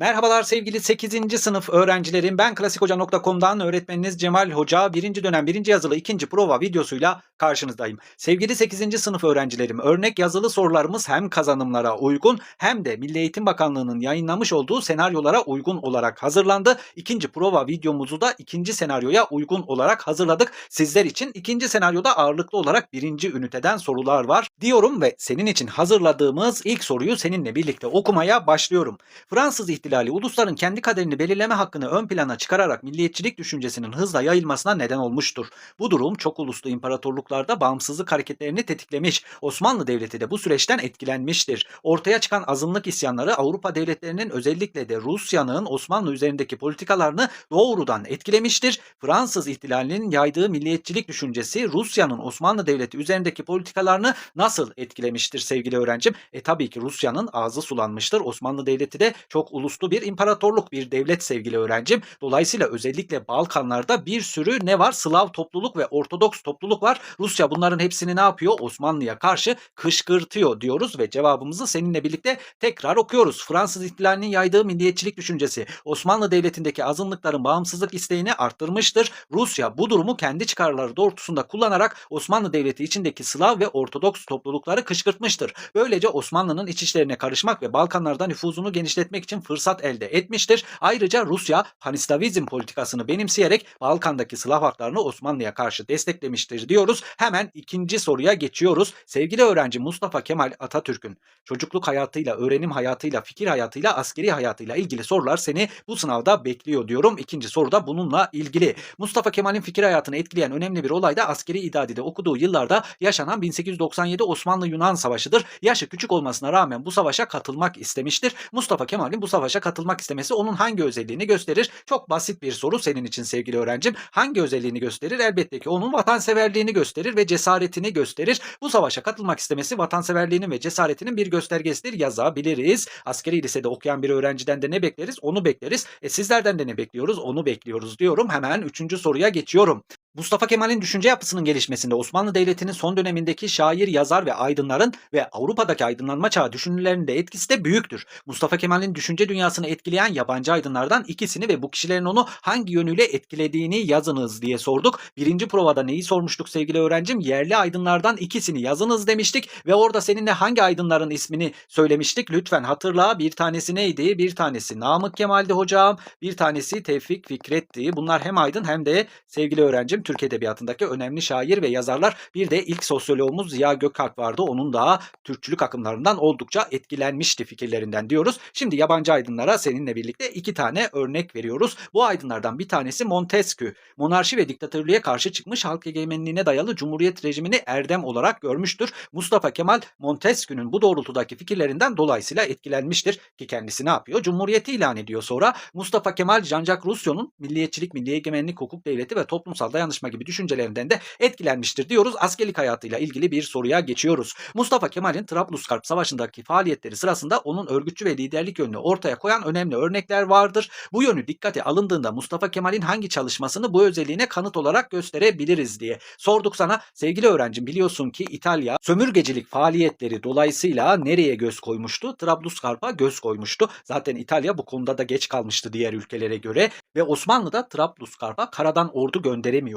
Merhabalar sevgili 8. sınıf öğrencilerim. Ben klasikhoca.com'dan öğretmeniniz Cemal Hoca. 1. dönem 1. yazılı 2. prova videosuyla karşınızdayım. Sevgili 8. sınıf öğrencilerim, örnek yazılı sorularımız hem kazanımlara uygun hem de Milli Eğitim Bakanlığı'nın yayınlamış olduğu senaryolara uygun olarak hazırlandı. İkinci prova videomuzu da ikinci senaryoya uygun olarak hazırladık. Sizler için ikinci senaryoda ağırlıklı olarak birinci üniteden sorular var diyorum ve senin için hazırladığımız ilk soruyu seninle birlikte okumaya başlıyorum. Fransız ihtilali ulusların kendi kaderini belirleme hakkını ön plana çıkararak milliyetçilik düşüncesinin hızla yayılmasına neden olmuştur. Bu durum çok uluslu imparatorluklarda bağımsızlık hareketlerini tetiklemiş. Osmanlı Devleti de bu süreçten etkilenmiştir. Ortaya çıkan azınlık isyanları Avrupa devletlerinin özellikle de Rusya'nın Osmanlı üzerindeki politikalarını doğrudan etkilemiştir. Fransız ihtilalinin yaydığı milliyetçilik düşüncesi Rusya'nın Osmanlı Devleti üzerindeki politikalarını nasıl etkilemiştir sevgili öğrencim? E tabii ki Rusya'nın ağzı sulanmıştır. Osmanlı Devleti de çok uluslu bir imparatorluk, bir devlet sevgili öğrencim. Dolayısıyla özellikle Balkanlarda bir sürü ne var? Slav topluluk ve Ortodoks topluluk var. Rusya bunların hepsini ne yapıyor? Osmanlı'ya karşı kışkırtıyor diyoruz ve cevabımızı seninle birlikte tekrar okuyoruz. Fransız ihtilalinin yaydığı milliyetçilik düşüncesi Osmanlı Devleti'ndeki azınlıkların bağımsızlık isteğini arttırmıştır. Rusya bu durumu kendi çıkarları doğrultusunda kullanarak Osmanlı Devleti içindeki Slav ve Ortodoks toplulukları kışkırtmıştır. Böylece Osmanlı'nın iç işlerine karışmak ve Balkanlarda nüfuzunu genişletmek için fırsat elde etmiştir. Ayrıca Rusya panislavizm politikasını benimseyerek Balkan'daki Slav haklarını Osmanlı'ya karşı desteklemiştir diyoruz. Hemen ikinci soruya geçiyoruz. Sevgili öğrenci Mustafa Kemal Atatürk'ün çocukluk hayatıyla, öğrenim hayatıyla, fikir hayatıyla, askeri hayatıyla ilgili sorular seni bu sınavda bekliyor diyorum. İkinci soru da bununla ilgili. Mustafa Kemal'in fikir hayatını etkileyen önemli bir olay da askeri idadide okuduğu yıllarda yaşanan 1897 Osmanlı-Yunan Savaşı'dır. Yaşı küçük olmasına rağmen bu savaşa katılmak istemiştir. Mustafa Kemal'in bu savaşa katılmak istemesi onun hangi özelliğini gösterir? Çok basit bir soru senin için sevgili öğrencim. Hangi özelliğini gösterir? Elbette ki onun vatanseverliğini gösterir ve cesaretini gösterir. Bu savaşa katılmak istemesi vatanseverliğinin ve cesaretinin bir göstergesidir yazabiliriz. Askeri lisede okuyan bir öğrenciden de ne bekleriz? Onu bekleriz. E sizlerden de ne bekliyoruz? Onu bekliyoruz diyorum. Hemen üçüncü soruya geçiyorum. Mustafa Kemal'in düşünce yapısının gelişmesinde Osmanlı Devleti'nin son dönemindeki şair, yazar ve aydınların ve Avrupa'daki aydınlanma çağı düşünürlerinin de etkisi de büyüktür. Mustafa Kemal'in düşünce dünyasını etkileyen yabancı aydınlardan ikisini ve bu kişilerin onu hangi yönüyle etkilediğini yazınız diye sorduk. Birinci provada neyi sormuştuk sevgili öğrencim? Yerli aydınlardan ikisini yazınız demiştik ve orada seninle hangi aydınların ismini söylemiştik? Lütfen hatırla. Bir tanesi neydi? Bir tanesi Namık Kemal'di hocam. Bir tanesi Tevfik Fikret'ti. Bunlar hem aydın hem de sevgili öğrencim Türk Edebiyatı'ndaki önemli şair ve yazarlar. Bir de ilk sosyoloğumuz Ziya Gökalp vardı. Onun da Türkçülük akımlarından oldukça etkilenmişti fikirlerinden diyoruz. Şimdi yabancı aydınlara seninle birlikte iki tane örnek veriyoruz. Bu aydınlardan bir tanesi Montesquieu. Monarşi ve diktatörlüğe karşı çıkmış halk egemenliğine dayalı cumhuriyet rejimini erdem olarak görmüştür. Mustafa Kemal Montesquieu'nun bu doğrultudaki fikirlerinden dolayısıyla etkilenmiştir ki kendisi ne yapıyor? Cumhuriyeti ilan ediyor sonra. Mustafa Kemal Jean-Jacques Rousseau'nun milliyetçilik, milli egemenlik, hukuk devleti ve toplumsal dayanışma gibi düşüncelerinden de etkilenmiştir diyoruz. Askerlik hayatıyla ilgili bir soruya geçiyoruz. Mustafa Kemal'in Trablusgarp Savaşı'ndaki faaliyetleri sırasında onun örgütçü ve liderlik yönünü ortaya koyan önemli örnekler vardır. Bu yönü dikkate alındığında Mustafa Kemal'in hangi çalışmasını bu özelliğine kanıt olarak gösterebiliriz diye sorduk sana. Sevgili öğrencim biliyorsun ki İtalya sömürgecilik faaliyetleri dolayısıyla nereye göz koymuştu? Trablusgarp'a göz koymuştu. Zaten İtalya bu konuda da geç kalmıştı diğer ülkelere göre ve Osmanlı da Trablusgarp'a karadan ordu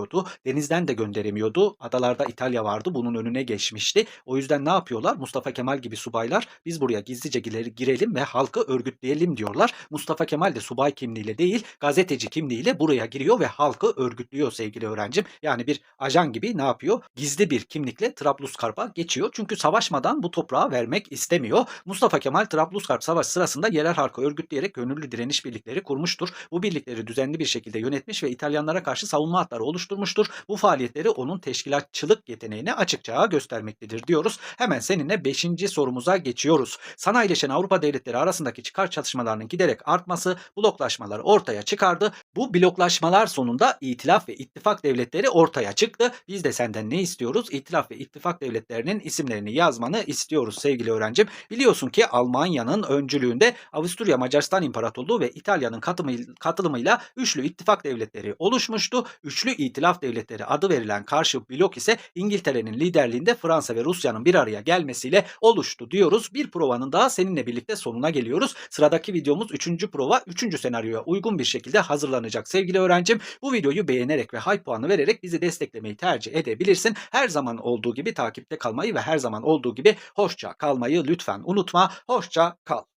gönderemiyordu. Denizden de gönderemiyordu. Adalarda İtalya vardı. Bunun önüne geçmişti. O yüzden ne yapıyorlar? Mustafa Kemal gibi subaylar biz buraya gizlice girelim ve halkı örgütleyelim diyorlar. Mustafa Kemal de subay kimliğiyle değil gazeteci kimliğiyle buraya giriyor ve halkı örgütlüyor sevgili öğrencim. Yani bir ajan gibi ne yapıyor? Gizli bir kimlikle Trablusgarp'a geçiyor. Çünkü savaşmadan bu toprağı vermek istemiyor. Mustafa Kemal Trablusgarp Savaşı sırasında yerel halkı örgütleyerek gönüllü direniş birlikleri kurmuştur. Bu birlikleri düzenli bir şekilde yönetmiş ve İtalyanlara karşı savunma hatları oluşturmuştur. Bu faaliyetleri onun teşkilatçılık yeteneğini açıkça göstermektedir diyoruz. Hemen seninle 5. sorumuza geçiyoruz. Sanayileşen Avrupa devletleri arasındaki çıkar çatışmalarının giderek artması bloklaşmaları ortaya çıkardı. Bu bloklaşmalar sonunda itilaf ve ittifak devletleri ortaya çıktı. Biz de senden ne istiyoruz? İtilaf ve ittifak devletlerinin isimlerini yazmanı istiyoruz sevgili öğrencim. Biliyorsun ki Almanya'nın öncülüğünde Avusturya Macaristan İmparatorluğu ve İtalya'nın katılımıyla üçlü ittifak devletleri oluşmuştu. Üçlü itilaf İtilaf Devletleri adı verilen karşı blok ise İngiltere'nin liderliğinde Fransa ve Rusya'nın bir araya gelmesiyle oluştu diyoruz. Bir provanın daha seninle birlikte sonuna geliyoruz. Sıradaki videomuz 3. prova 3. senaryoya uygun bir şekilde hazırlanacak sevgili öğrencim. Bu videoyu beğenerek ve high puanı vererek bizi desteklemeyi tercih edebilirsin. Her zaman olduğu gibi takipte kalmayı ve her zaman olduğu gibi hoşça kalmayı lütfen unutma. Hoşça kal.